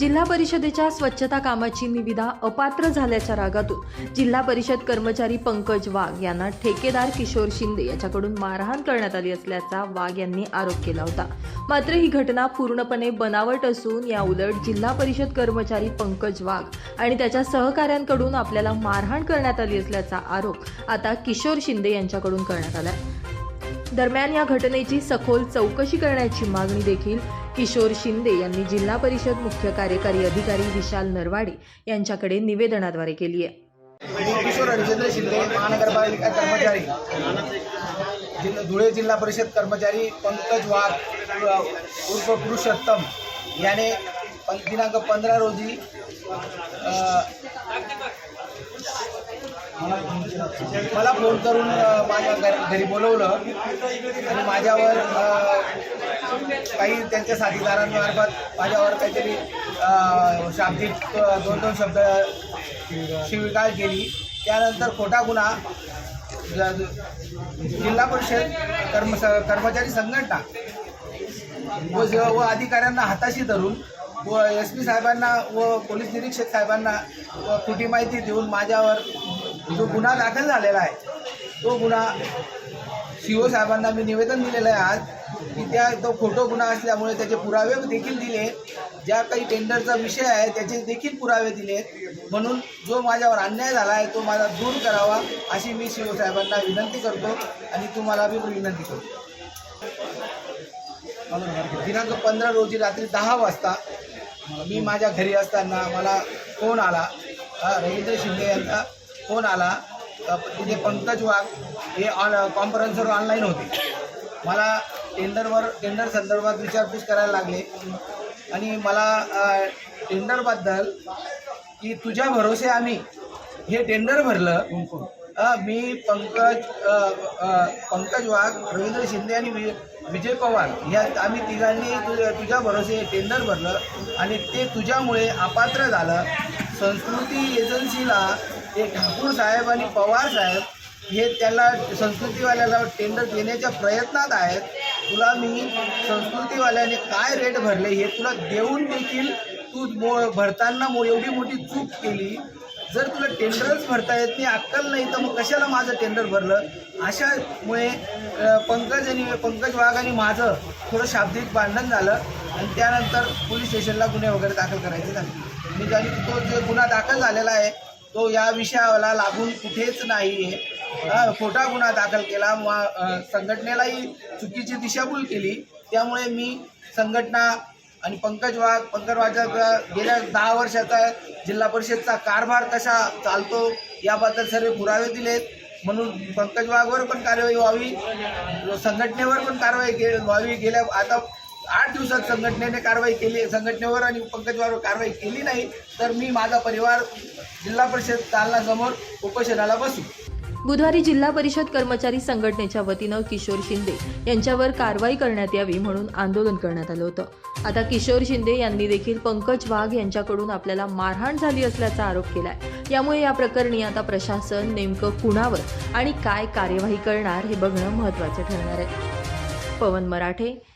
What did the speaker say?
जिल्हा परिषदेच्या स्वच्छता कामाची निविदा अपात्र झाल्याच्या रागातून जिल्हा परिषद कर्मचारी पंकज वाघ यांना ठेकेदार किशोर शिंदे याच्याकडून मारहाण करण्यात आली असल्याचा वाघ यांनी आरोप केला होता. मात्र ही घटना पूर्णपणे बनावट असून या उलट जिल्हा परिषद कर्मचारी पंकज वाघ आणि त्याच्या सहकाऱ्यांकडून आपल्याला मारहाण करण्यात आली असल्याचा आरोप आता किशोर शिंदे यांच्याकडून करण्यात आला दरम्यान या घटनेची सखोल चौकशी करण्याची मागणी देखील किशोर शिंदे यांनी जिल्हा परिषद मुख्य कार्यकारी अधिकारी विशाल नरवाडे यांच्याकडे निवेदनाद्वारे केली आहे. किशोर हरिचंद्र शिंदे महानगरपालिका कर्मचारी. जिल्हा धुळे जिल्हा परिषद कर्मचारी पंकज वाघ उर्फ पुरुषोत्तम. याने दिनांक पंधरा रोजी मला फोन करून माझ्या घरी बोलवलं आणि माझ्यावर काही त्यांच्या साथीदारांमार्फत माझ्यावर काहीतरी शाब्दिक दोन दोन शब्द शिवीगाळ केली. त्यानंतर खोटा गुन्हा जिल्हा परिषद कर्म कर्मचारी संघटना व व अधिकाऱ्यांना हाताशी धरून व एस पी साहेबांना व पोलीस निरीक्षक साहेबांना व खोटी माहिती देऊन माझ्यावर जो गुन्हा दाखल झालेला आहे तो गुन्हा सी साहेबांना मी निवेदन दिलेलं आहे आज की त्या तो खोटो गुन्हा असल्यामुळे त्याचे पुरावे देखील दिले. ज्या काही टेंडरचा विषय आहे त्याचे देखील पुरावे दिले. म्हणून जो माझ्यावर अन्याय झाला आहे तो माझा दूर करावा अशी मी सी ओ साहेबांना विनंती करतो आणि तुम्हाला बी विनंती करतो. दिनांक पंधरा रोजी रात्री दहा वाजता मी माझ्या घरी असताना मला फोन आला. रवींद्र शिंदे यांचा फोन आला तिथे पंकज वाघ हे ऑन कॉन्फरन्सवर ऑनलाईन होते. मला टेंडरवर टेंडर संदर्भात विचारपूस करायला लागले. आणि मला टेंडरबद्दल की तुझ्या भरोसे आम्ही हे टेंडर भरलं. मी पंकज पंकज वाघ रवींद्र शिंदे आणि वि विजय पवार या आम्ही तिघांनी तुझ्या तुझ्या भरोसे हे टेंडर भरलं. आणि ते तुझ्यामुळे अपात्र झालं. संस्कृती एजन्सीला ते ठाकूर साहेब आणि पवार साहेब हे त्याला संस्कृतीवाल्याला टेंडर देण्याच्या प्रयत्नात आहेत. तुला मी संस्कृतीवाल्याने काय रेट भरले हे तुला देऊन देखील तू मो भरताना मो एवढी मोठी चूक केली. जर तुला टेंडरच भरता येत नाही अक्कल नाही तर मग कशाला माझं टेंडर भरलं? अशामुळे पंकज आणि पंकज वाघ आणि माझं थोडं शाब्दिक भांडण झालं आणि त्यानंतर पोलीस स्टेशनला गुन्हे वगैरे दाखल करायचे झाले. मी आणि तो जो गुन्हा दाखल झालेला आहे तो या विषयाला लागून कुठेच नाही. आहे खोटा गुन्हा दाखल केला. संघटनेलाही चुकीची दिशाभूल केली. त्यामुळे मी संघटना आणि पंकज वाघ पंकज वाघाचा गेल्या दहा वर्षाचा जिल्हा परिषदचा कारभार कसा चालतो याबद्दल सर्व पुरावे दिलेत. म्हणून पंकज वाघवर पण कारवाई व्हावी. संघटनेवर पण कारवाई के व्हावी. गेल्या आता आठ दिवसात संघटनेने कारवाई केली संघटनेवर आणि पंकजवर कारवाई केली नाही तर मी माझा परिवार जिल्हा परिषद दालनासमोर उपोषणाला बसू. बुधवारी जिल्हा परिषद कर्मचारी संघटनेच्या वतीनं किशोर शिंदे यांच्यावर कारवाई करण्यात यावी म्हणून आंदोलन करण्यात आलं होतं. आता किशोर शिंदे यांनी देखील पंकज वाघ यांच्याकडून आपल्याला मारहाण झाली असल्याचा आरोप केलाय. यामुळे या प्रकरणी आता प्रशासन नेमकं कुणावर आणि काय कार्यवाही करणार हे बघणं महत्त्वाचं ठरणार आहे. पवन मराठे